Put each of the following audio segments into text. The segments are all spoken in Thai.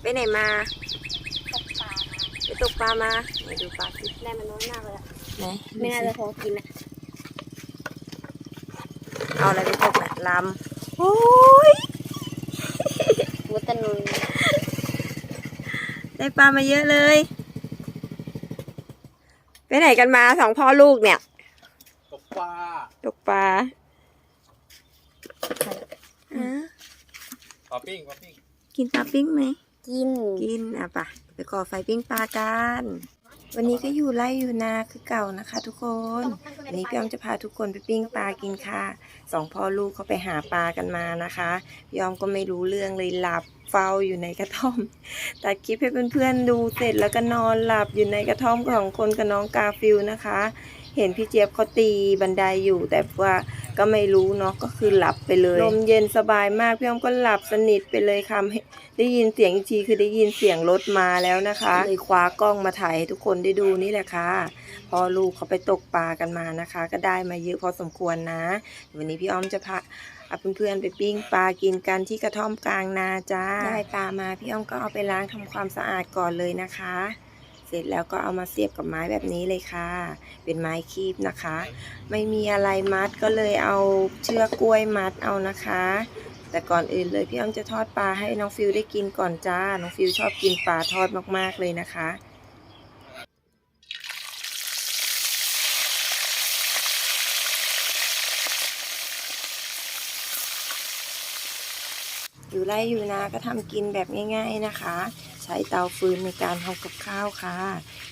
ไปไหนมาตกปลามาไปตกปลามาไปดูปลาสิได้มันน้อยมากเลยอะไหนไม่น่าจะพอกินอะเอาอะไรไปตกน่ะลำโอ้ยวัตนุนได้ปลามาเยอะเลย ไปไหนกันมาสองพ่อลูกเนี่ย ตกปลา ตกปลาอะปลาปิ้งปลาปิ้ง กินปลาปิ้งไหม กิน กินอะปะไปก่อไฟปิ้งปลากัน วันนี้ก็อยู่ไร่อยู่นาคือเก่านะคะ ทุกคน วันนี้พี่อ้อมจะพาทุกคนไปปิ้งปลากินค่ะสองพ่อลูกเขาไปหาปลากันมานะคะพี่อ้อมก็ไม่รู้เรื่องเลยหลับเฝ้าอยู่ในกระท่อมตัดคลิปให้เพื่อนๆดูเสร็จแล้วก็นอนหลับอยู่ในกระท่อมของคนกับน้องกาฟิลนะคะ เห็นพี่เจี๊ยบเขาตีบันไดอยู่ แต่ว่าก็ไม่รู้เนาะก็คือหลับไปเลยลมเย็นสบายมากพี่อ้อมก็หลับสนิทไปเลยค่ะไม่ได้ยินเสียงอีกทีคือได้ยินเสียงรถมาแล้วนะคะเลยคว้ากล้องมาถ่ายให้ทุกคนได้ดูนี่แหละค่ะพอลูกเขาไปตกปลากันมานะคะ ก็ได้มาเยอะพอสมควรนะ วันนี้พี่อ้อมจะพาเอาเพื่อนๆไปปิ้งปลากินกันที่กระท่อมกลางนาจ้าได้ปลามาพี่อ้อมก็เอาไปล้างทำความสะอาดก่อนเลยนะคะ เสร็จแล้วก็เอามาเสียบกับไม้แบบนี้เลยค่ะ เป็นไม้คีบนะคะ ไม่มีอะไรมัดก็เลยเอาเชือกกล้วยมัดเอานะคะ แต่ก่อนอื่นเลยพี่อ้อมจะทอดปลาให้น้องฟิวได้กินก่อนจ้า น้องฟิวชอบกินปลาทอดมากๆเลยนะคะอยู่ไร่อยู่นาก็ทำกินแบบง่าย ๆนะคะ ใช้เตาฟืนในการทำกับข้าวค่ะ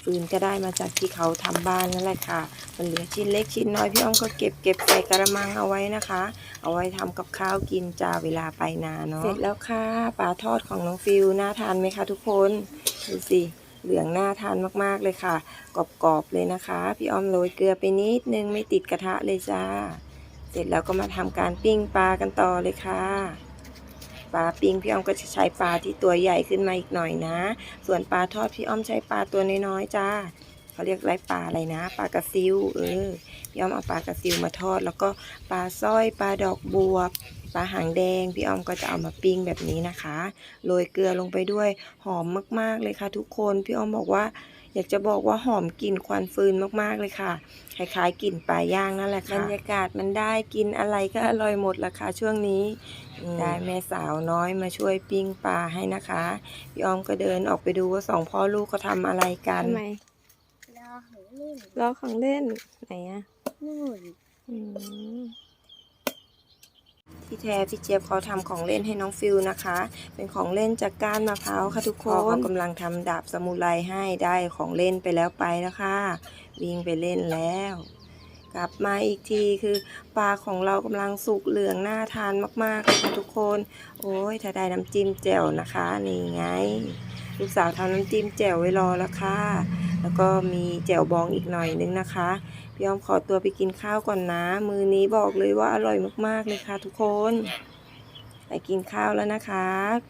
ฟืนก็ได้มาจากที่เขาทำบ้านนั่นแหละค่ะ มันเหลือชิ้นเล็กชิ้นน้อยพี่อ้อมก็เก็บเก็บใส่กระมังเอาไว้นะคะ เอาไว้ทำกับข้าวกินจ้าเวลาไปนาเนาะเสร็จแล้วค่ะปลาทอดของน้องฟิวน่าทานไหมคะทุกคนดูสิเหลืองน่าทานมากๆเลยค่ะกรอบๆเลยนะคะ พี่อ้อมโรยเกลือไปนิดนึงไม่ติดกระทะเลยจ้า เสร็จแล้วก็มาทำการปิ้งปลากันต่อเลยค่ะ ปลาปิ้งพี่อ้อมก็จะใช้ปลาที่ตัวใหญ่ขึ้นมาอีกหน่อยนะ ส่วนปลาทอดพี่อ้อมใช้ปลาตัวน้อยๆจ้าเขาเรียกไรปลาอะไรนะปลากระซิวเออพี่อ้อมเอาปลากระซิวมาทอด แล้วก็ปลาสร้อยปลาดอกบัวปลาหางแดงพี่อ้อมก็จะเอามาปิ้งแบบนี้นะคะโรยเกลือลงไปด้วยหอมมากๆเลยค่ะทุกคนพี่อ้อมบอกว่า อยากจะบอกว่าหอมกลิ่นควันฟืนมากๆเลยค่ะ คล้ายๆกลิ่นปลาย่างนั่นแหละค่ะ บรรยากาศมันได้กินอะไรก็อร่อยหมดละค่ะช่วงนี้ ได้แม่สาวน้อยมาช่วยปิ้งปลาให้นะคะพี่อ้อมก็เดินออกไปดูว่าสองพ่อลูกเขาทำอะไรกันทำไมรอหงลื่นรอของเล่นไหนอะนู่นอืม ที่แท้พี่เจี๊ยบเขาทำของเล่นให้น้องฟิวนะคะ เป็นของเล่นจากก้านมะพร้าวค่ะทุกคนเขากำลังทำดาบสมุไรให้ได้ของเล่นไปแล้วไปแล้วค่ะ วิ่งไปเล่นแล้ว กลับมาอีกทีคือปลาของเรากำลังสุกเหลืองน่าทานมากๆค่ะทุกคน โอ้ยถ้าได้น้ำจิ้มแจ่วนะคะนี่ไง ลูกสาวทำน้ำจิ้มแจ่วไว้รอแล้วค่ะ แล้วก็มีแจ่วบองอีกหน่อยนึงนะคะ พี่อ้อมขอตัวไปกินข้าวก่อนนะ มือนี้บอกเลยว่าอร่อยมากๆเลยค่ะทุกคนไปกินข้าวแล้วนะคะ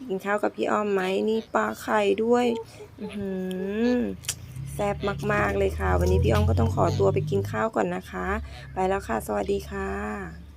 กินข้าวกับพี่อ้อมไหมนี่ปลาไข่ด้วยอืแซ่บมาก ๆ เลยค่ะ วันนี้พี่อ้อมก็ต้องขอตัวไปกินข้าวก่อนนะคะ ไปแล้วค่ะ สวัสดีค่ะ